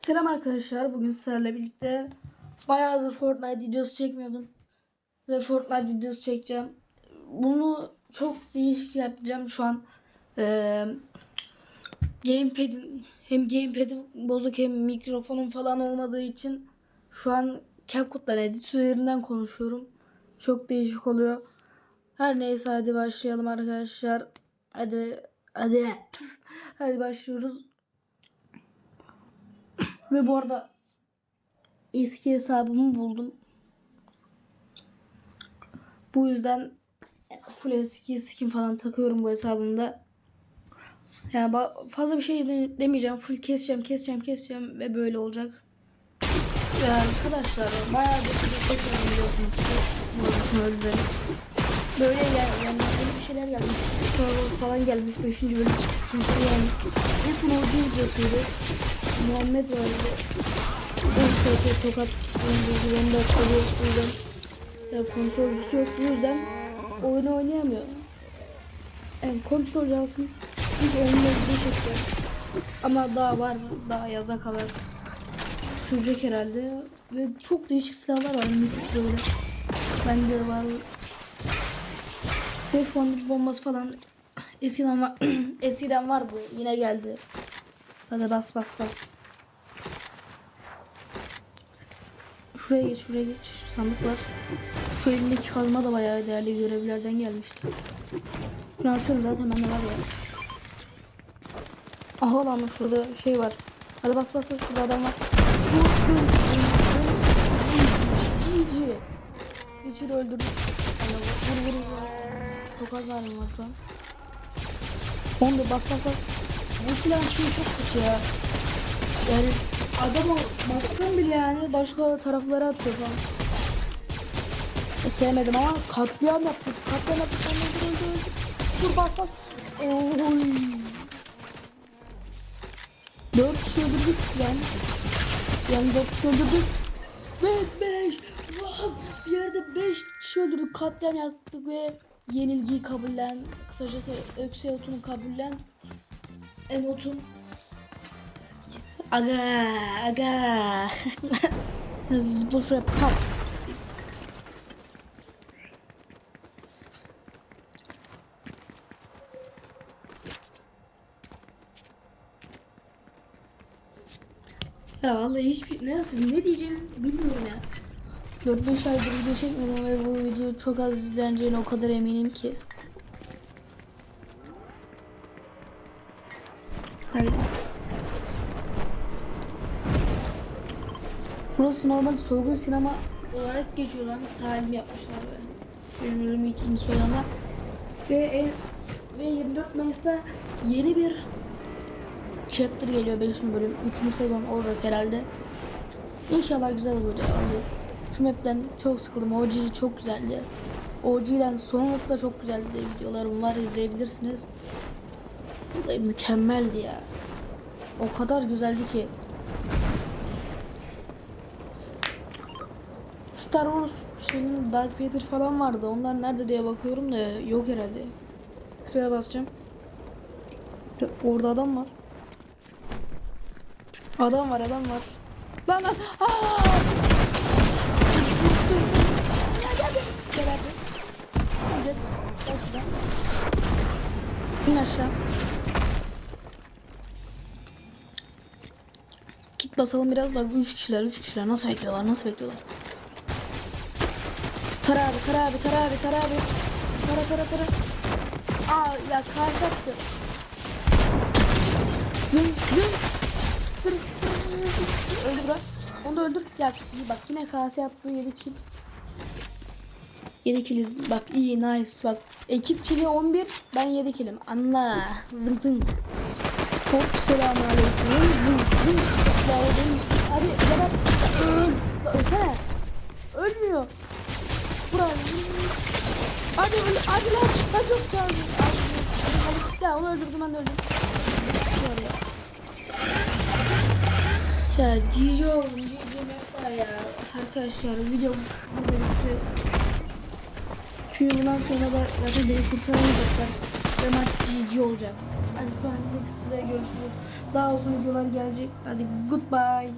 Selam arkadaşlar. Bugün sizlerle birlikte bayağıdır Fortnite videosu çekmiyordum. Ve Fortnite videosu çekeceğim. Bunu çok değişik yapacağım şu an. Ee, gamepad'in hem gamepad'im bozuk hem mikrofonum falan olmadığı için şu an CapCut'tan editörlerinden konuşuyorum. Çok değişik oluyor. Her neyse hadi başlayalım arkadaşlar. Hadi hadi hadi başlıyoruz. Ve bu arada eski hesabımı buldum. Bu yüzden full eski skin falan takıyorum bu hesabımda. Yani fazla bir şey de- demeyeceğim. Full keseceğim, keseceğim, keseceğim ve böyle olacak. Ya arkadaşlar bayağı bir şey biliyorsunuz şunu öldürelim. Böyle yani, yeni bir şeyler gelmiş. Wars falan gelmiş. 5. bölüm. İkinci gelmiş. En son OG videosuydu. Muhammed vardı. En kötü tokat oyuncusu. Benim de yok. Bu yüzden. Ya kontrolcüsü yok. Bu yüzden oyunu oynayamıyor. Yani kontrolcü alsın. İlk oyunla bir şekilde. Ama daha var. Daha yaza kadar sürecek herhalde. Ve çok değişik silahlar var. Mitik böyle. Bende var. Ve fondip bombası falan eskiden, var, eskiden vardı. Yine geldi. Hadi bas bas bas. Şuraya geç şuraya geç. Sandık var. Şu elimdeki kazma da bayağı değerli görevlerden gelmişti. Şunu atıyorum zaten bende var ya. Aha lan şurada şey var. Hadi bas bas bas şurada adam var. GG. İçeri öldürdüm. Vur vur vur. Çok az halim var şu an. Onu bas bas bas. Bu silahın şeyi çok kötü ya. Yani adama baksan bile yani başka taraflara atıyor falan. E, sevmedim ama katliam yaptık. Katliam yaptık. Öldür öldür öldür. Dur bas bas. Oy. Dört kişi öldürdük yani. Yani dört kişi öldürdük. Beş beş. Lan bir yerde beş kişi öldürdük. Katliam yaptık ve yenilgiyi kabullen. Kısacası öksü otunu kabullen. Emotun. Aga aga. Şuraya pat. Ya vallahi hiçbir nasıl ne diyeceğimi bilmiyorum ya. 4-5 aydır video çekmedim ve bu video çok az izleneceğine o kadar eminim ki. Hadi. Burası normal solgun sinema olarak geçiyor lan. Salim yapmışlar böyle. Benim ölümü ikinci soyanda. Ve, en- ve 24 Mayıs'ta yeni bir chapter geliyor 5. bölüm. 3. sezon olacak herhalde. İnşallah güzel olacak. Yani şu map'ten çok sıkıldım. OG çok güzeldi. OG'den sonrası da çok güzeldi. Videolarım var izleyebilirsiniz. Bu mükemmeldi ya. O kadar güzeldi ki. Star Wars şeyin Dark Vader falan vardı. Onlar nerede diye bakıyorum da yok herhalde. Şuraya basacağım. Orada adam var. Adam var adam var. Lan lan. Aa! Gel hadi. Gel. Şuradan. İn aşağı. Git basalım biraz bak 3 kişiler 3 kişiler nasıl bekliyorlar nasıl bekliyorlar. Tara abi tara abi tara abi tara abi. Tara tara tara. Aa ya karşı attı. Zın zın. Dur. Öldür bırak. Onu da öldür. Ya bak yine kase yaptı 7 kill. 7 killiz. Bak iyi nice. Bak ekip kili 11. Ben 7 killim. Anla. Zın zın. Çok selamun aleyküm. Zın zın. Ya o benim. Hadi. Öl. Ölsene. Ölmüyor. Buraya. Hadi öl. Hadi lan. Ben çok. Hadi. Ya onu öldürdüm ben de öldüm. Ya GG oldum. GG mapler ya. Arkadaşlar video bitti. Çünkü bundan sonra da zaten beni kurtaramayacaklar. Ve maç GG olacak. Hadi şu an size görüşürüz. Daha uzun videolar gelecek. Hadi goodbye.